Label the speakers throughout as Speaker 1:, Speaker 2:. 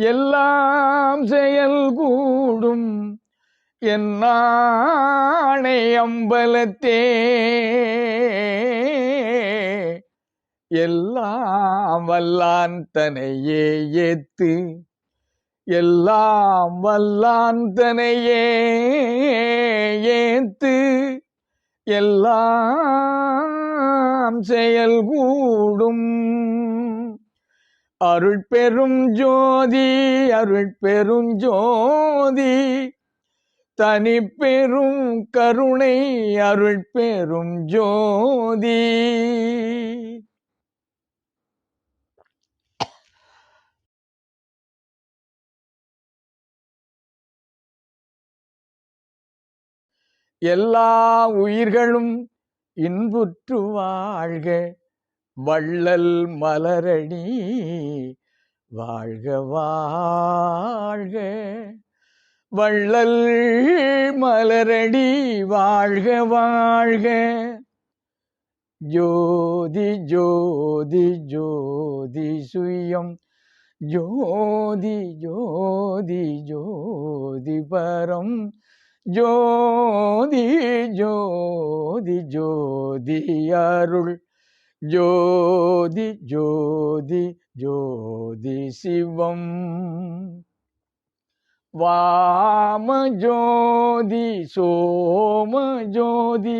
Speaker 1: எல்லாம் செயல் கூடும். என்னாணை அம்பலத்தே. எல்லாம் வல்லான் தனையே ஏத்து. எல்லாம் வல்லான் தனையே ஏத்து. எல்லாம் செயல் கூடும். அருள் பெரும் ஜோதி அருள் பெரும் ஜோதி. தனி பெரும் கருணை அருள் பெரும் ஜோதி. எல்லா உயிர்களும் இன்புற்று வாழ்க. வள்ளல் மலரணி வாழ்க வாழ்க வள்ளல் மலரடி வாழ்க வாழ்க ஜோதி ஜோதி ஜோதி சுயம் ஜோதி ஜோதி ஜோதி பரம் ஜோதி ஜோதி ஜோதி அருள் ஜோதி ஜோதி ஜோதி சிவம் வாம ஜோதி சோம ஜோதி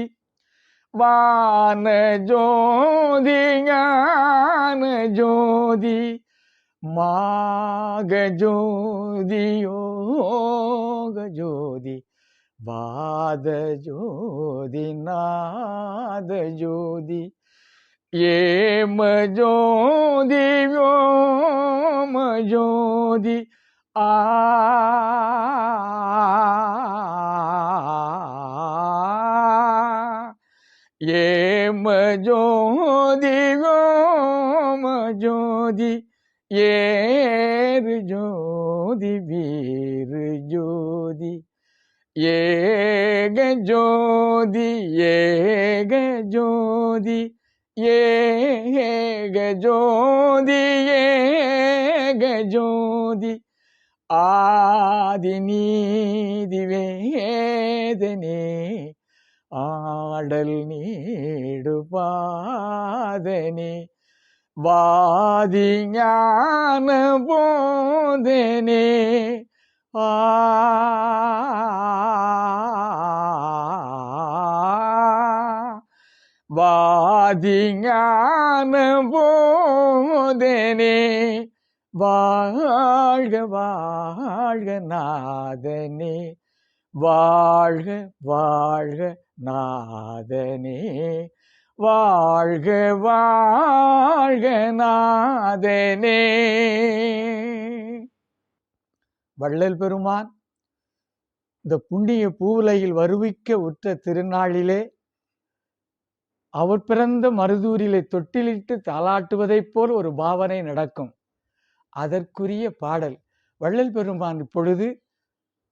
Speaker 1: வான ஜோதி ஞான ஜோதி மாக ஜோதி யோக ஜோதி வாத ஜோதி நாத ஜோதி ஏம ஜோதி வோம ஜோதி ஆ ஏம ஜோதி வோம ஜோதி ஏறு ஜோதி வீரு ஜோதி ஏக ஜோதி ஏக ஜோதி. ஆதி நீதி வேதனே ஆடல் நீடு பாதனே வாதி ஞான போதனே ஆ வாதி போதனே வாழ்க வாழ்க நாதனே. வாழ்க வாழ்க நாதனே. வாழ்க வாழ்க நாதனே. வள்ளல் பெருமான் இந்த புண்ணிய பூவுலையில் வருவிக்க உற்ற திருநாளிலே அவர் பிறந்த மருதூரிலே தொட்டிலிட்டு தாளாட்டுவதைப் போல் ஒரு பாவனை நடக்கும். அதற்குரிய பாடல் வள்ளல் பெருமான் இப்பொழுது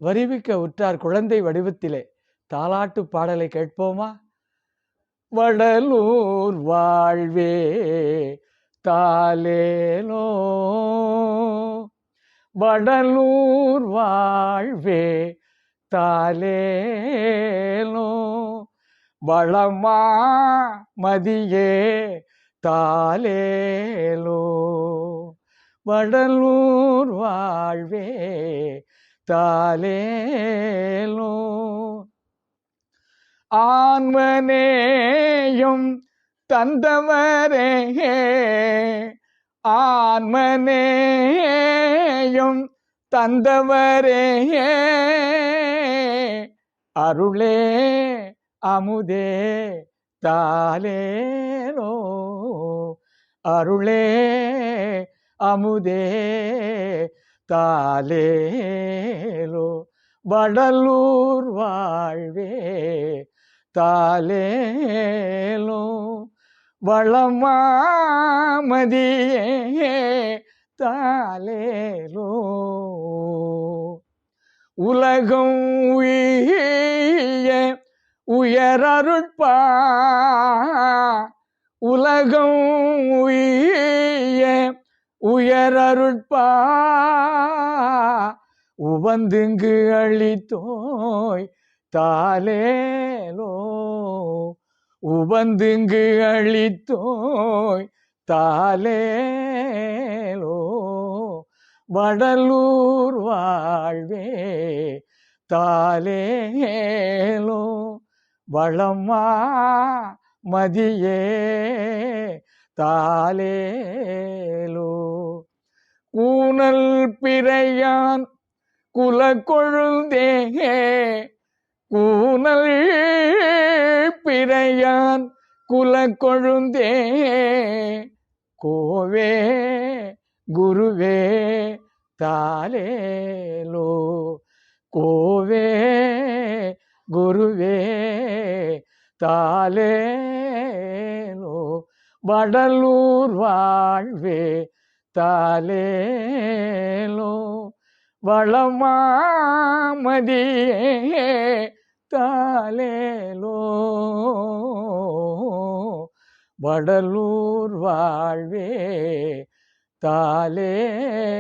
Speaker 1: வருவிக்க உற்றார் குழந்தை வடிவத்திலே. தாலாட்டு பாடலை கேட்போமா? வடலூர் வாழ்வே தாலேலோ வடலூர் வாழ்வே தாலேலோ வளமா மதியே தாலேலோ. வடலூர் வாழ்வே தாலேலோ. ஆன்மனேயும் தந்தவரே ஆன்மனேயும் தந்தவரே. அருளே அமுதே தாலேனோ அருளே அமுதே தாலேலோ வடலூர் வாழ்வே தாலேலோ வளமாமதியே தாலேலோ உலகம் உய்ய உயரருட்பா உலகம் உய உயரருட்பா உவந்துங்கு அழித்தோய் தாலேலோ உவந்துங்கு அழித்தோய் தாலேலோ வடலூர் வாழ்வே தாலேலோ. வளம்மா மதியே தாலேலோ கூனல் பிறையான் குல கொழுந்தே கூனல் பிறையான் குல கொழுந்தே கோவே குருவே தாலேலோ கோவே குருவே தாலேனோ வடலூர் வாழ்வே தாலேலோ வளமாமதியே தாலேலோ வடலூர் வாழ்வே தாலேலோ